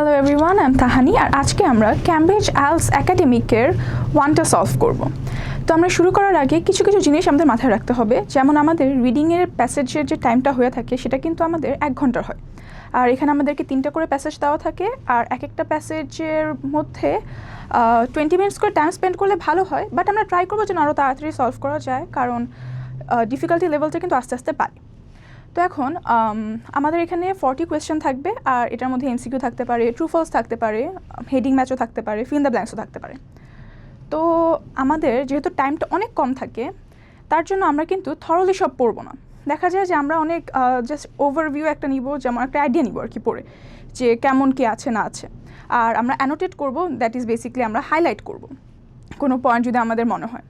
Hello everyone I am তাহানি আর আজকে আমরা ক্যামব্রিজ আইলস একাডেমিকের ওয়ানটা সলভ করব। তো আমরা শুরু করার আগে কিছু কিছু জিনিস আমাদের মাথায় রাখতে হবে। যেমন আমাদের রিডিংয়ের প্যাসেজের যে টাইমটা হয়ে থাকে, সেটা কিন্তু আমাদের এক ঘণ্টার হয়। আর এখানে আমাদেরকে তিনটা করে প্যাসেজ দেওয়া থাকে, আর এক একটা প্যাসেজের মধ্যে টোয়েন্টি মিনিটস করে টাইম স্পেন্ড করলে ভালো হয় বাট আমরা ট্রাই করব যেন আরও তাড়াতাড়ি সলভ করা যায়, কারণ ডিফিকাল্টি লেভেলটা কিন্তু আস্তে আস্তে বাড়ে। তো এখন আমাদের এখানে ফর্টি কোয়েশ্চেন থাকবে, আর এটার মধ্যে এমসিকিউ থাকতে পারে ট্রু ফলস থাকতে পারে হেডিং ম্যাচও থাকতে পারে ফিল দ্য ব্ল্যাঙ্কসও থাকতে পারে। তো আমাদের যেহেতু টাইমটা অনেক কম থাকে, তার জন্য আমরা কিন্তু থরলি সব পড়ব না। দেখা যায় যে আমরা অনেক জাস্ট ওভারভিউ একটা নিব, যেমন একটা আইডিয়া নিব আর কি পড়ে, যে কেমন কি আছে না আছে। আর আমরা অ্যানোটেট করব দ্যাট ইজ বেসিকলি আমরা হাইলাইট করব, কোনো পয়েন্ট যদি আমাদের মনে হয়।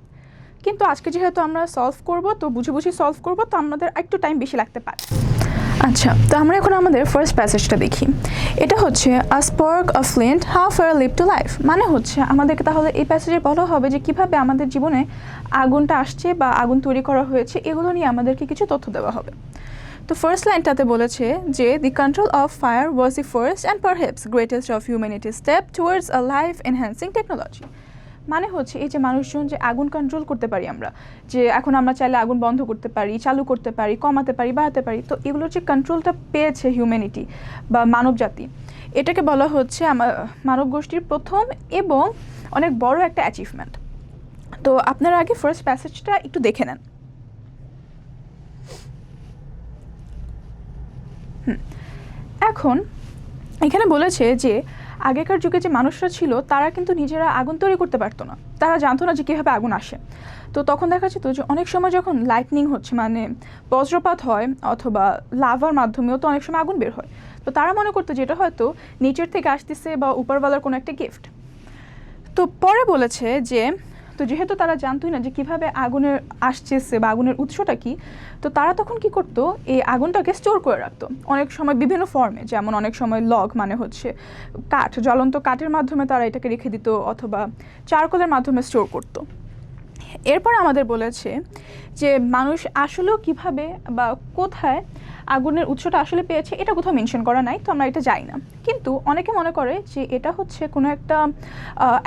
কিন্তু আজকে যেহেতু আমরা সলভ করব, তো বুঝে বুঝে সলভ করব, তো আমাদের একটু টাইম বেশি লাগতে পারে। আচ্ছা তো আমরা এখন আমাদের ফার্স্ট প্যাসেজটা দেখি। এটা হচ্ছে a spark of flint how fire leave to life মানে হচ্ছে, আমাদেরকে তাহলে এই প্যাসেজে বলা হবে যে কীভাবে আমাদের জীবনে আগুনটা আসছে বা আগুন তৈরি করা হয়েছে, এগুলো নিয়ে আমাদেরকে কিছু তথ্য দেওয়া হবে। তো ফার্স্ট লাইনটাতে বলেছে যে the control of fire was the first and perhaps greatest of humanity step towards a life enhancing technology মানে হচ্ছে এই যে মানুষজন যে আগুন কন্ট্রোল করতে পারি আমরা, যে এখন আমরা চাইলে আগুন বন্ধ করতে পারি, চালু করতে পারি, কমাতে পারি, বাড়াতে পারি, তো এগুলোর যে কন্ট্রোলটা পেয়েছে হিউম্যানিটি বা মানব জাতি, এটাকে বলা হচ্ছে আমার মানব গোষ্ঠীর প্রথম এবং অনেক বড় একটা অ্যাচিভমেন্ট তো আপনারা আগে ফার্স্ট প্যাসেজটা একটু দেখে নেন। এখন এখানে বলেছে যে আগেকার যুগে যে মানুষরা ছিল, তারা কিন্তু নিজেরা আগুন তৈরি করতে পারতো না। তারা জানতো না যে কীভাবে আগুন আসে। তো তখন দেখা যেত যে অনেক সময় যখন লাইটনিং হচ্ছে মানে বজ্রপাত হয় অথবা লাভার মাধ্যমেও তো অনেক সময় আগুন বের হয়। তো তারা মনে করতো যেটা হয়তো নিচের থেকে আসতেছে বা উপরওয়ালার কোনো একটা গিফট তো পরে বলেছে যে তো যেহেতু তারা জানতোই না যে কীভাবে আগুনের আসছে বা আগুনের উৎসটা কি, তো তারা তখন কি করতো, এই আগুনটাকে স্টোর করে রাখতো। অনেক সময় বিভিন্ন ফর্মে, যেমন অনেক সময় লগ মানে হচ্ছে কাঠ, জ্বলন্ত কাঠের মাধ্যমে তারা এটাকে রেখে দিত অথবা চারকোলের মাধ্যমে স্টোর করতো। এরপর আমাদের বলেছে যে মানুষ আসলেও কীভাবে বা কোথায় আগুনের উৎসটা আসলে পেয়েছে, এটা কোথাও মেনশন করা নাই, তো আমরা এটা যাই না। কিন্তু অনেকে মনে করে যে এটা হচ্ছে কোনো একটা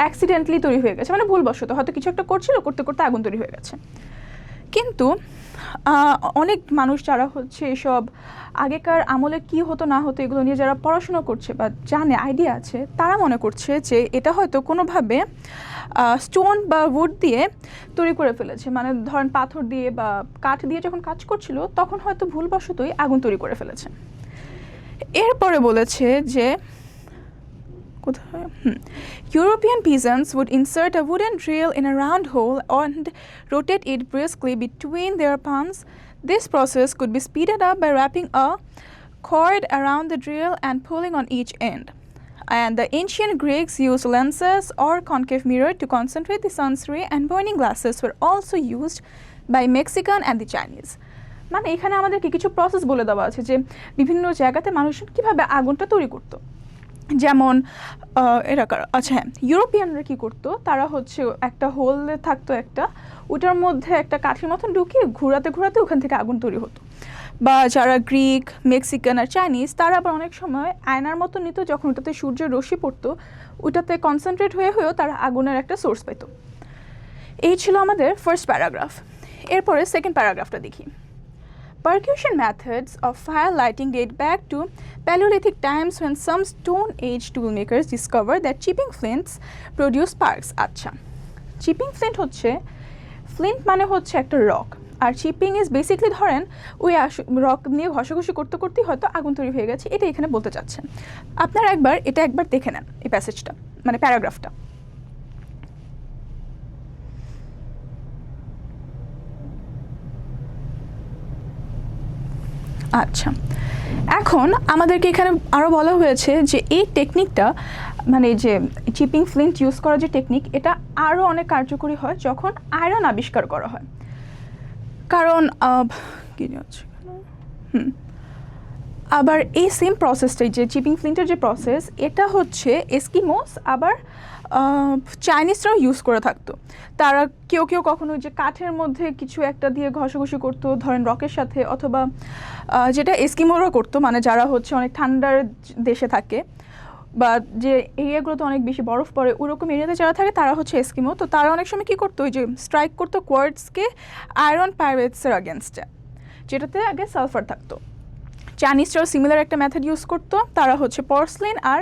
অ্যাক্সিডেন্টলি তৈরি হয়ে গেছে মানে ভুলবশত। হয়তো কিছু একটা করছিল, করতে করতে আগুন তৈরি হয়ে গেছে। কিন্তু অনেক মানুষ যারা হচ্ছে এসব আগেকার আমলে কি হতো না হতো এগুলো নিয়ে যারা পড়াশোনা করছে বা জানে আইডিয়া আছে, তারা মনে করছে যে এটা হয়তো কোনোভাবে স্টোন বা উড দিয়ে তৈরি করে ফেলেছে। মানে ধরেন পাথর দিয়ে বা কাঠ দিয়ে যখন কাজ করছিল, তখন হয়তো ভুলবশতই আগুন তৈরি করে ফেলেছে। এরপরে বলেছে যে European peasants would insert a wooden drill in a round hole and rotate it briskly between their palms. This process could be speeded up by wrapping a cord around the drill and pulling on each end. And the ancient Greeks used lenses or concave mirror to concentrate the sun's ray, and burning glasses were also used by Mexican and the Chinese. মানে এখানে আমাদেরকে কিছু process বলে দেওয়া আছে যে বিভিন্ন জায়গাতে মানুষজন কীভাবে আগুনটা তৈরি করতো যেমন এরা আচ্ছা হ্যাঁ ইউরোপিয়ানরা কী করতো? তারা হচ্ছে একটা হোল থাকতো একটা, ওটার মধ্যে একটা কাঠির মতন ঢুকিয়ে ঘোরাতে ঘোরাতে ওখান থেকে আগুন তৈরি হতো। বা যারা গ্রিক, মেক্সিকান আর চাইনিজ, তারা আবার অনেক সময় আয়নার মতো নিত, যখন ওটাতে সূর্যের রশ্মি পড়তো, ওটাতে কনসেন্ট্রেট হয়ে হয়েও তারা আগুনের একটা সোর্স পেত এই ছিল আমাদের ফার্স্ট প্যারাগ্রাফ এরপরে সেকেন্ড প্যারাগ্রাফটা দেখি। Percussion methods of fire lighting date back to Paleolithic times when some Stone Age toolmakers discovered that chipping flints produce sparks. আচ্ছা চিপিং ফ্লিন্ট হচ্ছে ফ্লিন্ট মানে হচ্ছে একটা রক আর চিপিং ইজ বেসিকলি ধরেন ওই রক নিয়ে ঘষাঘষি করতে করতেই হয়তো আগুন তৈরি হয়ে গেছে এটা এখানে বলতে চাচ্ছেন আপনারা একবার এটা একবার দেখে নেন এই প্যাসেজটা মানে প্যারাগ্রাফটা আচ্ছা। এখন আমাদেরকে এখানে আরও বলা হয়েছে যে এই টেকনিকটা মানে যে চিপিং ফ্লিন্ট ইউজ করার যে টেকনিক এটা আরও অনেক কার্যকরী হয় যখন আয়রন আবিষ্কার করা হয়। কারণ কী হুম। আবার এই সেম প্রসেসটাই যে চিপিং ফ্লিন্টের যে প্রসেস এটা হচ্ছে এস্কিমোস আবার চাইনিজরাও ইউজ করে থাকতো। তারা কেউ কেউ কখনো যে কাঠের মধ্যে কিছু একটা দিয়ে ঘষাঘষি করতো, ধরেন রকের সাথে, অথবা যেটা এস্কিমোরা করতো মানে যারা হচ্ছে অনেক ঠান্ডার দেশে থাকে, বা যে এরিয়াগুলোতে অনেক বেশি বরফ পড়ে, ওরকম এরিয়াতে যারা থাকে, তারা হচ্ছে এস্কিমো তো তারা অনেক সময় কী করতো, ওই যে স্ট্রাইক করতো কোয়ার্ডসকে আয়রন পাইরেটসের আগেনস্টে যেটাতে আগে সালফার থাকতো। চাইনিজরাও সিমিলার একটা মেথড ইউজ করতো। তারা হচ্ছে পর্সলিন আর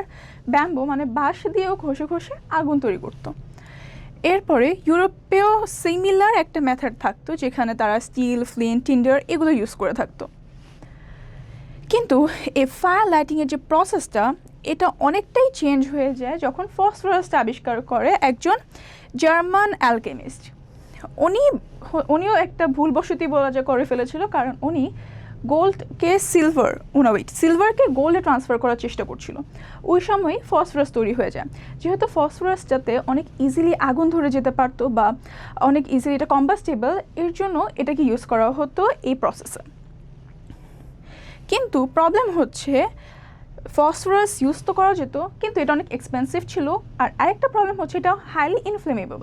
ব্যাম্বো মানে বাঁশ দিয়েও ঘষে ঘষে আগুন তৈরি করতো। এরপরে ইউরোপেও সিমিলার একটা মেথড থাকতো, যেখানে তারা স্টিল ফ্লিন টিন্ডার এগুলো ইউজ করে থাকতো। কিন্তু এই ফায়ার লাইটিংয়ের যে প্রসেসটা এটা অনেকটাই চেঞ্জ হয়ে যায় যখন ফসফরাসটা আবিষ্কার করে একজন জার্মান অ্যালকেমিস্ট উনি উনিও একটা ভুলবশতি বলা যায় করে ফেলেছিল, কারণ উনি গোল্ডকে সিলভার উনা ওয়েট সিলভারকে গোল্ডে ট্রান্সফার করার চেষ্টা করছিল। ওই সময় ফসফরাস তৈরি হয়ে যায়। যেহেতু ফসফরাসটাতে অনেক ইজিলি আগুন ধরে যেতে পারতো বা অনেক ইজিলি এটা কম্বাস্টেবল এর জন্য এটাকে ইউজ করা হতো এই প্রসেসে কিন্তু প্রবলেম হচ্ছে ফসফরাস ইউজ তো করা যেত, কিন্তু এটা অনেক এক্সপেন্সিভ ছিল। আর আরেকটা প্রবলেম হচ্ছে এটা হাইলি ইনফ্লেমেবল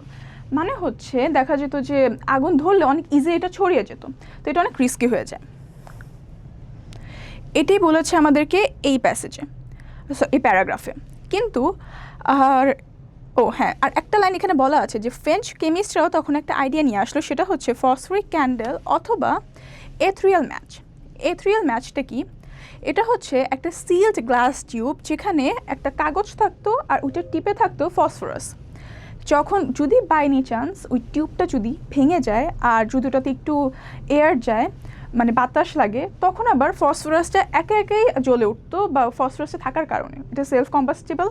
মানে হচ্ছে দেখা যেত যে আগুন ধরলে অনেক ইজি এটা ছড়িয়ে যেত। তো এটা অনেক রিস্কি হয়ে যায়। এটাই বলেছে আমাদেরকে এই প্যাসেজে এই প্যারাগ্রাফে কিন্তু, আর, ও হ্যাঁ আর একটা লাইন এখানে বলা আছে যে ফ্রেঞ্চ কেমিস্টরাও তখন একটা আইডিয়া নিয়ে আসলো, সেটা হচ্ছে ফসফরিক ক্যান্ডেল অথবা এথ্রিয়াল ম্যাচ এথ্রিয়াল ম্যাচটা কি? এটা হচ্ছে একটা সিলড গ্লাস টিউব যেখানে একটা কাগজ থাকতো আর ওইটার টিপে থাকতো ফসফরাস যখন যদি বাই নি চান্স ওই টিউবটা যদি ভেঙে যায় আর যদি ওটাতে একটু এয়ার যায় মানে বাতাস লাগে, তখন আবার ফসফরাসটা একে একেই জ্বলে উঠতো বা ফসফরাসে থাকার কারণে। এটা সেলফ কম্পাস্টেবল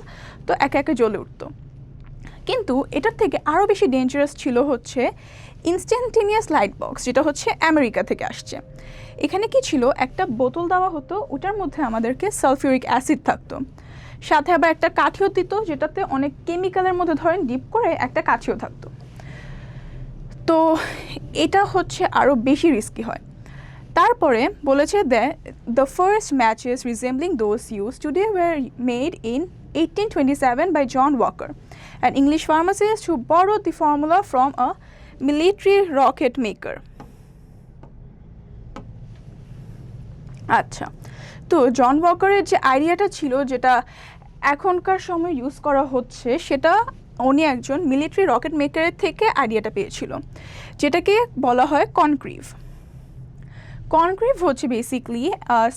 তো একে একে জ্বলে উঠতো। কিন্তু এটার থেকে আরও বেশি ডেঞ্জারাস ছিল হচ্ছে ইনস্ট্যান্টেনিয়াস লাইট বক্স যেটা হচ্ছে আমেরিকা থেকে আসছে। এখানে কি ছিল? একটা বোতল দেওয়া হতো, ওটার মধ্যে আমাদেরকে সালফিউরিক অ্যাসিড থাকতো। সাথে আবার একটা কাঠিও দিত, যেটাতে অনেক কেমিক্যালের মধ্যে ধরেন ডিপ করে একটা কাঠিও থাকতো। তো এটা হচ্ছে আরও বেশি রিস্কি হয়। তারপরে বলেছে the the first matches resembling those use today were made in eighteen twenty seven by John Walker an English pharmacist who borrowed the formula from a military rocket maker. আচ্ছা তো জন ওয়াকারের যে আইডিয়াটা ছিল যেটা এখনকার সময় ইউজ করা হচ্ছে, সেটা উনি একজন মিলিটারি রকেট মেকারের থেকে আইডিয়াটা পেয়েছিল, যেটাকে বলা হয় কনক্রিভ কনক্রিভ হচ্ছে বেসিকলি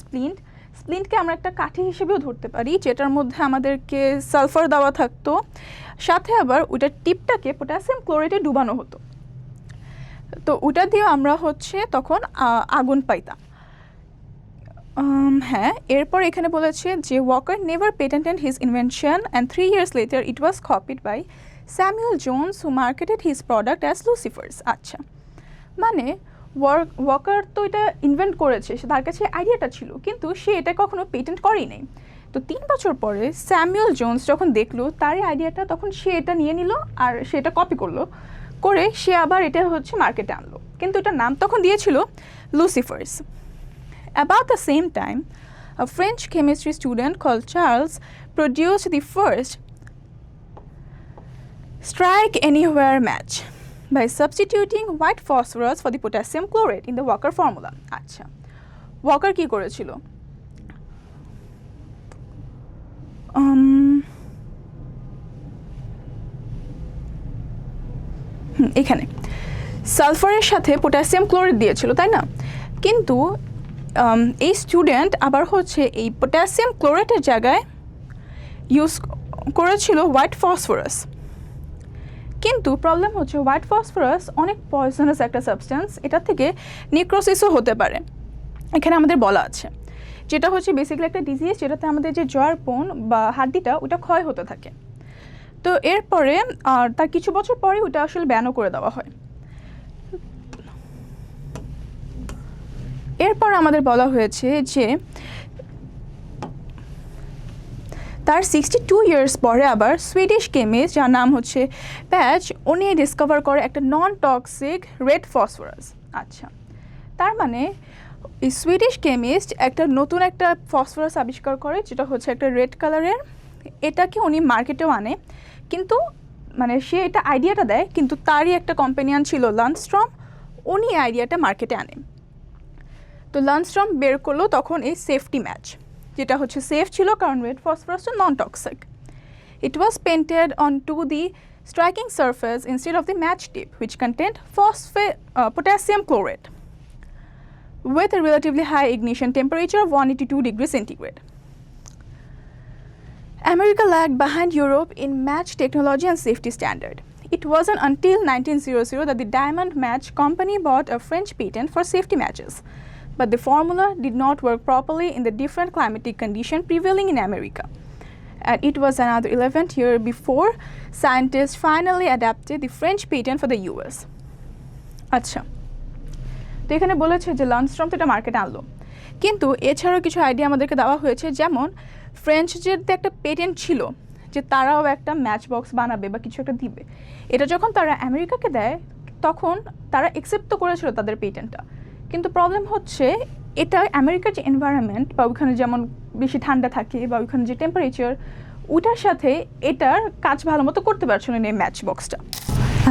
স্প্লিন্ট স্প্লিন্টকে আমরা একটা কাঠি হিসেবেও ধরতে পারি, যেটার মধ্যে আমাদেরকে সালফার দেওয়া থাকতো। সাথে আবার ওইটার টিপটাকে পটাশিয়াম ক্লোরাইডে ডুবানো হতো। তো ওটা দিয়ে আমরা হচ্ছে তখন আগুন পাইতাম। হ্যাঁ এরপর এখানে বলেছে যে Walker never patented his invention and three years later it was copied by Samuel Jones who marketed his product as Lucifers আচ্ছা মানে ওয়াকার তো এটা ইনভেন্ট করেছে, সে তার কাছে আইডিয়াটা ছিল, কিন্তু সে এটা কখনো পেটেন্ট করেই নাই। তো তিন বছর পরে স্যামুয়েল জোনস যখন দেখল, তারই আইডিয়াটা তখন সে এটা নিয়ে নিল আর সে এটা কপি করল, করে সে আবার এটা হচ্ছে মার্কেটে আনলো। কিন্তু এটার নাম তখন দিয়েছিল Lucifers about the same time a French chemistry student called Charles produced the first strike anywhere by substituting white phosphorus for the potassium chloride in the Walker formula. আচ্ছা ওয়াকার কি করেছিল? এখানে। সালফারের সাথে পটাশিয়াম ক্লোরাইড দিয়েছিল, তাই না? কিন্তু এই স্টুডেন্ট আবার হচ্ছে এই পটাশিয়াম ক্লোরাইডের জায়গায় ইউজ করেছিল হোয়াইট ফসফরাস কিন্তু প্রবলেম হচ্ছে হোয়াইট ফসফরাস অনেক পয়জনাস একটা সাবস্টেন্স এটা থেকে নিক্রোসিসও হতে পারে। এখানে আমাদের বলা আছে। যেটা হচ্ছে বেসিক্যালি একটা ডিজিজ যেটাতে আমাদের যে জয়ার বোন বা হাড্ডিটা ওটা ক্ষয় হতে থাকে। তো এরপরে, আর তার কিছু বছর পরে ওটা আসলে ব্যানও করে দেওয়া হয়। এরপর আমাদের বলা হয়েছে যে তার সিক্সটি টু ইয়ার্স পরে আবার সুইডিশ কেমিস্ট যার নাম হচ্ছে প্যাচ উনি ডিসকভার করে একটা নন টক্সিক রেড ফসফরাস আচ্ছা তার মানে এই সুইডিশ কেমিস্ট একটা নতুন একটা ফসফরাস আবিষ্কার করে, যেটা হচ্ছে একটা রেড কালারের এটাকে উনি মার্কেটেও আনে, কিন্তু মানে সে এটা আইডিয়াটা দেয়, কিন্তু তারই একটা কম্পেনিয়ান ছিল লানস্ট্রম উনি আইডিয়াটা মার্কেটে আনে তো লানস্ট্রম বের করল তখন এই সেফটি ম্যাচ যেটা হচ্ছে সেফ ছিল কারণ red ফসফরাসটা non toxic It was painted onto the striking surface instead of the match tip, which contained phosphate, uh, potassium chloride with a relatively high ignition temperature of 182 degrees centigrade. America lagged behind Europe in match technology and safety standard. It wasn't until 1900 that the Diamond Match Company bought a French patent for safety matches. But the formula did not work properly in the different climatic conditions prevailing in America. And it was another 11th year before scientists finally adapted the French patent for the US. আচ্ছা তো এখানে বলেছে যে লান্সট্রম তো এটা মার্কেটে আনলো কিন্তু এছাড়াও কিছু আইডিয়া আমাদেরকে দেওয়া হয়েছে যেমন ফ্রেঞ্চদের একটা পেটেন্ট ছিল যে তারাও একটা ম্যাচ বক্স বানাবে বা কিছু একটা দিবে এটা যখন তারা আমেরিকাকে দেয় তখন তারা একসেপ্ট তো করেছিল তাদের পেটেন্টটা কিন্তু প্রবলেম হচ্ছে, এটা আমেরিকার যে এনভায়রনমেন্ট বা ওইখানে যেমন বেশি ঠান্ডা থাকে বা ওইখানে যে টেম্পারেচার ওইটার সাথে এটার কাজ ভালো মতো করতে পারছিল না এই ম্যাচ বক্সটা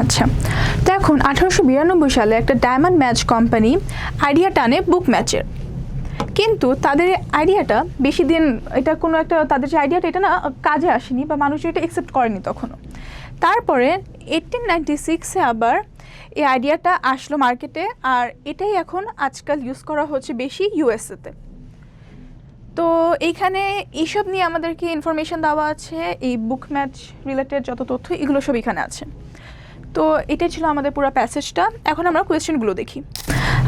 আচ্ছা তো এখন আঠারোশো বিরানব্বই সালে একটা ডায়মন্ড ম্যাচ কোম্পানি আইডিয়া টানে বুক ম্যাচের কিন্তু তাদের আইডিয়াটা বেশি দিন এটা কোনো একটা তাদের যে আইডিয়াটা এটা না কাজে আসেনি বা মানুষ এটা একসেপ্ট করেনি তখনও। তারপরে এইটিন নাইনটি সিক্সে আবার এই আইডিয়াটা আসলো মার্কেটে আর এটাই এখন আজকাল ইউজ করা হচ্ছে বেশি ইউএসএতে তো। এইখানে এইসব নিয়ে আমাদেরকে ইনফরমেশন দেওয়া আছে, এই বুক ম্যাচ রিলেটেড যত তথ্য, এগুলো সব এখানে আছে। তো এটাই ছিল আমাদের পুরো প্যাসেজটা এখন আমরা কোয়েশ্চেনগুলো দেখি।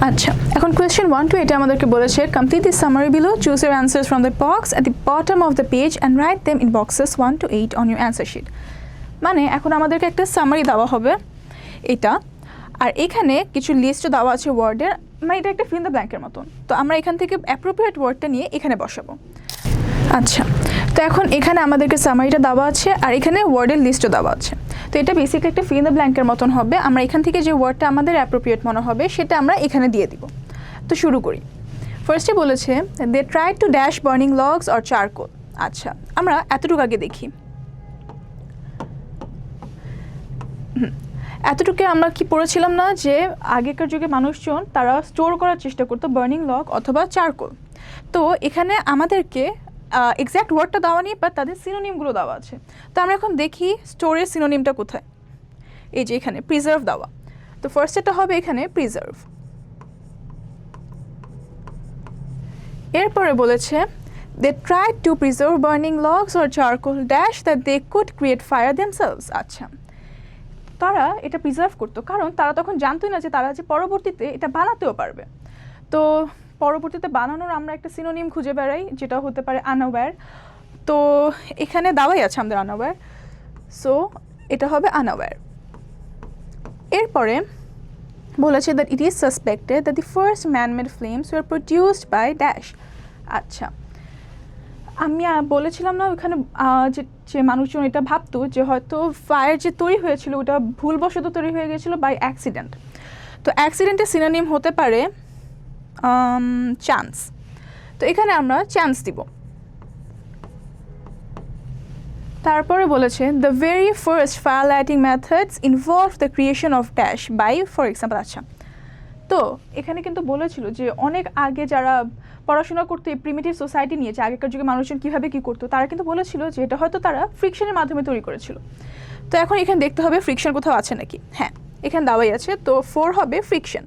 আচ্ছা এখন কোয়েশ্চেন ওয়ান টু এটা আমাদেরকে বলেছে complete the summary below choose your answers from the box at the bottom of the page and write them in boxes one to eight on your answer sheet মানে এখন আমাদেরকে একটা summary দেওয়া হবে, এটা। আর এখানে কিছু লিস্ট দেওয়া আছে ওয়ার্ডের মানে এটা একটা ফিল দ্য ব্ল্যাঙ্কের মতন। তো আমরা এখান থেকে অ্যাপ্রোপ্রিয়েট ওয়ার্ডটা নিয়ে এখানে বসাবো। আচ্ছা তো এখন এখানে আমাদেরকে সামারিটা দেওয়া আছে আর এখানে ওয়ার্ডের লিস্টও দেওয়া আছে। তো এটা বেসিকলি একটা ফিল দ্য ব্ল্যাঙ্কের মতন হবে। আমরা এখান থেকে যে ওয়ার্ডটা আমাদের অ্যাপ্রোপ্রিয়েট মনে হবে, সেটা আমরা এখানে দিয়ে দিব। তো শুরু করি। ফার্স্টে বলেছে they try to dash burning logs or charcoal আচ্ছা আমরা এতটুকু আগে দেখি। এতটুকু আমরা কি পড়েছিলাম না যে আগেকার যুগে মানুষজন তারা স্টোর করার চেষ্টা করতো বার্নিং লক অথবা চারকোল তো এখানে আমাদেরকে এক্স্যাক্ট ওয়ার্ডটা দেওয়া নেই বাট তাদের সিনোনিমগুলো দেওয়া আছে। তো আমরা এখন দেখি স্টোরের সিনোনিমটা কোথায়। এই যে এখানে প্রিজার্ভ দেওয়া। তো ফার্স্ট এটা হবে এখানে প্রিজার্ভ এরপরে বলেছে they try to preserve burning logs or charcoal dash that they could create fire themselves আচ্ছা। তারা এটা প্রিজার্ভ করতো। কারণ তারা তখন জানতোই না যে তারা যে পরবর্তীতে এটা বানাতেও পারবে। তো পরবর্তীতে বানানোর আমরা একটা সিনোনিম খুঁজে বেড়াই, যেটা হতে পারে আনাওয়্যার তো এখানে দাওয়াই আছে আমাদের আনাওয়্যার সো এটা হবে আনাওয়্যার এরপরে বলেছে that it is suspected that the first manmade flames were produced by dash আচ্ছা। আমি বলেছিলাম না ওখানে যে মানুষজন এটা ভাবতো যে হয়তো ফায়ার যে তৈরি হয়েছিল ওটা ভুলবশত তৈরি হয়ে গেছিল বাই অ্যাক্সিডেন্ট তো অ্যাক্সিডেন্টের সিনোনিম হতে পারে চান্স তো এখানে আমরা চান্স দিব। তারপরে বলেছে the very first fire lighting methods involve the creation of dash by for example আচ্ছা তো এখানে কিন্তু বলেছিল যে অনেক আগে যারা পড়াশোনা করতে প্রিমিটিভ সোসাইটি নিয়েছে আগেকার যুগে মানুষজন কীভাবে কী করতো, তারা কিন্তু বলেছিল যে এটা হয়তো তারা ফ্রিকশনের মাধ্যমে তৈরি করেছিল। তো এখন এখানে দেখতে হবে ফ্রিকশন কোথাও আছে নাকি? হ্যাঁ এখানে দাওয়াই আছে। তো ফোর হবে ফ্রিকশন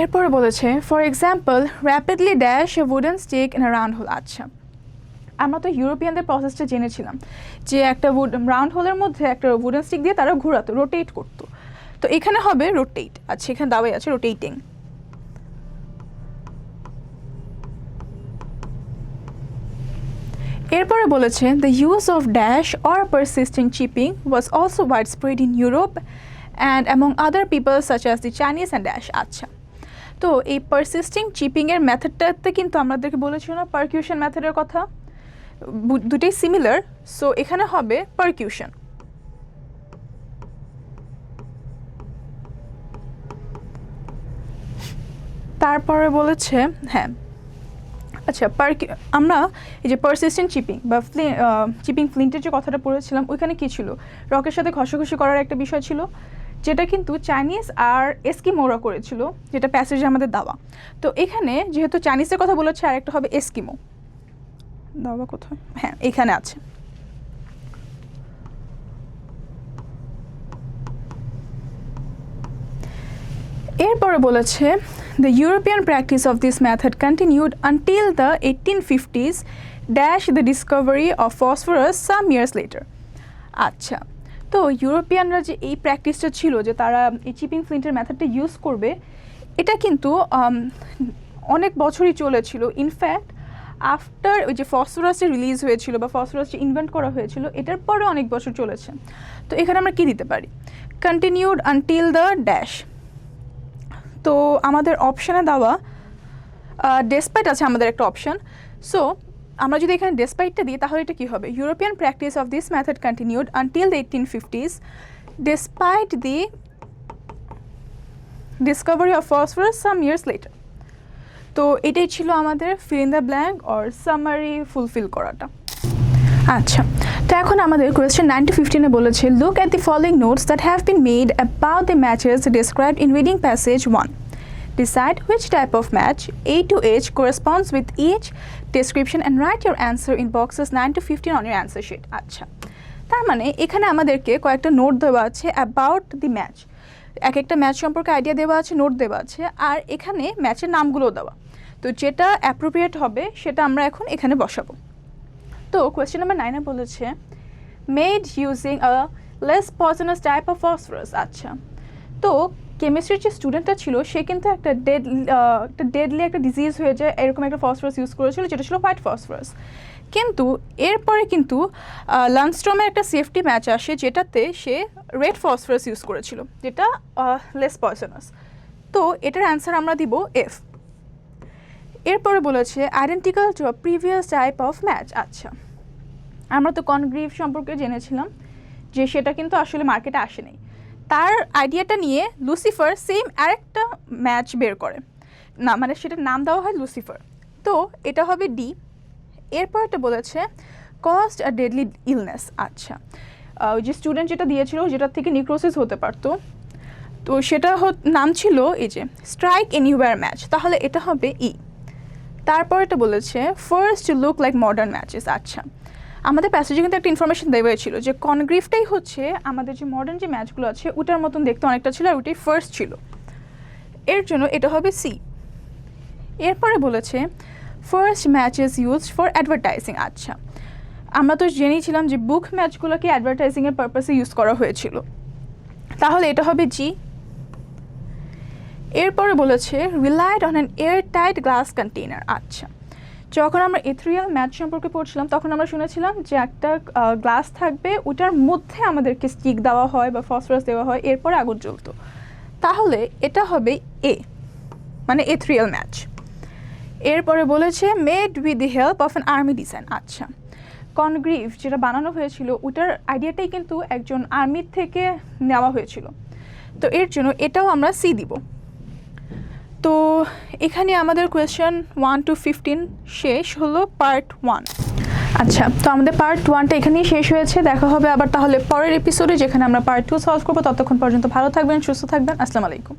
এরপরে বলেছে for example rapidly dash a wooden stick in a round hole আচ্ছা। আমরা তো ইউরোপিয়ানদের প্রসেসটা জেনেছিলাম যে একটা উড রাউন্ড হোলের মধ্যে একটা উডেন স্টিক দিয়ে তারা ঘোরাতো রোটেট করতো। তো এখানে হবে রোটেট আচ্ছা এখানে দাওয়াই আছে রোটেটিং এরপরে বলেছে the use of dash or persisting chipping was also widespread in Europe and among other people such as the Chinese and dash আচ্ছা। তো এই পারসিস্টিং চিপিংয়ের মেথডটাতে কিন্তু আমাদেরকে বলেছিল না পারকিউশন মেথডের কথা। দুটোই সিমিলার সো এখানে হবে পারকিউশন তারপরে বলেছে হ্যাঁ আচ্ছা পার আমরা এই যে পারসিস্টেন্ট চিপিং বা চিপিং ফ্লিন্টের যে কথাটা পড়েছিলাম, ওইখানে কী ছিল? রকের সাথে ঘষাঘষি করার একটা বিষয় ছিল, যেটা কিন্তু চাইনিজ আর এস্কিমোরা করেছিল, যেটা প্যাসেজে আমাদের দেওয়া। তো এখানে যেহেতু চাইনিজের কথা বলেছে আর একটা হবে এস্কিমো দাবা কোথায়? হ্যাঁ এখানে আছে। এরপরে বলেছে the European practice of this method continued until the eighteen fifties dash the discovery of phosphorus some years later আচ্ছা তো ইউরোপিয়ানরা যে এই প্র্যাকটিসটা ছিল, যে তারা এই চিপিং ফ্লিন্টের মেথডটা ইউজ করবে, এটা কিন্তু অনেক বছরই চলেছিল। ইনফ্যাক্ট আফটার ওই যে ফসফরাসে রিলিজ হয়েছিল বা ফসফরাস যে ইনভেন্ট করা হয়েছিল, এটার পরে অনেক বছর চলেছে। তো এখানে আমরা কি দিতে পারি? কন্টিনিউড আনটিল দ্য ড্যাশ তো আমাদের অপশানে দেওয়া ডেসপাইট আছে আমাদের একটা অপশন সো আমরা যদি এখানে ডেসপাইটটা দিই, তাহলে এটা কী হবে? European practice of this method continued until the eighteen fifties despite the discovery of phosphorus some years later তো এটাই ছিল আমাদের fill in the blank or summary fulfil করাটা। আচ্ছা তো এখন আমাদের কোয়েশ্চেন নাইন টু ফিফটিনে বলেছে look at the following notes that have been made about the matches described in reading passage one Decide which type of match A to H corresponds with each description and write your answer in boxes 9 to 15 on your answer sheet. আচ্ছা তার মানে এখানে আমাদেরকে কয়েকটা note দেওয়া আছে about the match এক একটা ম্যাচ সম্পর্কে আইডিয়া দেওয়া আছে নোট দেওয়া আছে, আর এখানে ম্যাচের নামগুলো দেওয়া। তো যেটা অ্যাপ্রোপ্রিয়েট হবে, সেটা আমরা এখন এখানে বসাবো। তো কোয়েশ্চেন নাম্বার নাইনে বলেছে made using a less poisonous type of phosphorus আচ্ছা। তো কেমিস্ট্রির যে স্টুডেন্টটা ছিল, সে কিন্তু একটা ডেড একটা ডেডলি একটা ডিজিজ হয়ে যায়, এরকম একটা ফসফরাস ইউজ করেছিল, যেটা ছিল হোয়াইট ফসফরাস কিন্তু এরপরে কিন্তু লানস্ট্রমের একটা সেফটি ম্যাচ আসে, যেটাতে সে রেড ফসফরাস ইউজ করেছিল, যেটা লেস পয়জনাস তো এটার অ্যান্সার আমরা দিব এফ এরপরে বলেছে identical to previous type of match আচ্ছা। আমরা তো কনগ্রিভ সম্পর্কে জেনেছিলাম যে সেটা কিন্তু আসলে মার্কেটে আসেনি। তার আইডিয়াটা নিয়ে লুসিফার সেম আরেকটা ম্যাচ বের করে। না মানে সেটার নাম দেওয়া হয় লুসিফার তো এটা হবে ডি এরপর এটা বলেছে কস্ট আর ডেডলি ইলনেস আচ্ছা। ওই যে স্টুডেন্ট যেটা দিয়েছিল, যেটার থেকে নিক্রোসিস হতে পারতো। তো সেটা নাম ছিল এই যে স্ট্রাইক এনিওয়ার ম্যাচ তাহলে এটা হবে ই তারপর এটা বলেছে first look like modern matches আচ্ছা আমাদের প্যাসেজে কিন্তু একটা ইনফরমেশন দেওয়া ছিল যে কনগ্রিফটাই হচ্ছে আমাদের যে মডার্ন যে ম্যাচগুলো আছে, ওটার মতন দেখতে অনেকটা ছিল আর ওটাই ফার্স্ট ছিল। এর জন্য এটা হবে সি এরপরে বলেছে first matches use for advertising আচ্ছা আমরা তো জেনেছিলাম যে বুক ম্যাচগুলোকে অ্যাডভার্টাইজিংয়ের পারপাসে ইউজ করা হয়েছিল। তাহলে এটা হবে জি এরপরে বলেছে relied on an air tight glass container আচ্ছা যখন আমরা এথ্রিয়াল ম্যাচ সম্পর্কে পড়ছিলাম, তখন আমরা শুনেছিলাম যে একটা গ্লাস থাকবে, ওটার মধ্যে আমাদেরকে স্টিক দেওয়া হয় বা ফসফরাস দেওয়া হয়, এরপরে আগুন জ্বলতো। তাহলে এটা হবে এ মানে এথ্রিয়াল ম্যাচ এরপরে বলেছে made with the help of an army design আচ্ছা কনগ্রিভ যেটা বানানো হয়েছিল, ওটার আইডিয়াটাই কিন্তু একজন আর্মির থেকে নেওয়া হয়েছিল। তো এর জন্য এটাও আমরা সি দিব। তো এখানে আমাদের কোয়েশ্চেন ওয়ান টু ফিফটিন শেষ হলো পার্ট ওয়ান আচ্ছা তো আমাদের পার্ট ওয়ানটা এখানেই শেষ হয়েছে। দেখা হবে আবার তাহলে পরের এপিসোডে যেখানে আমরা পার্ট টু সলভ করব। ততক্ষণ পর্যন্ত ভালো থাকবেন, সুস্থ থাকবেন। আসসালামু আলাইকুম।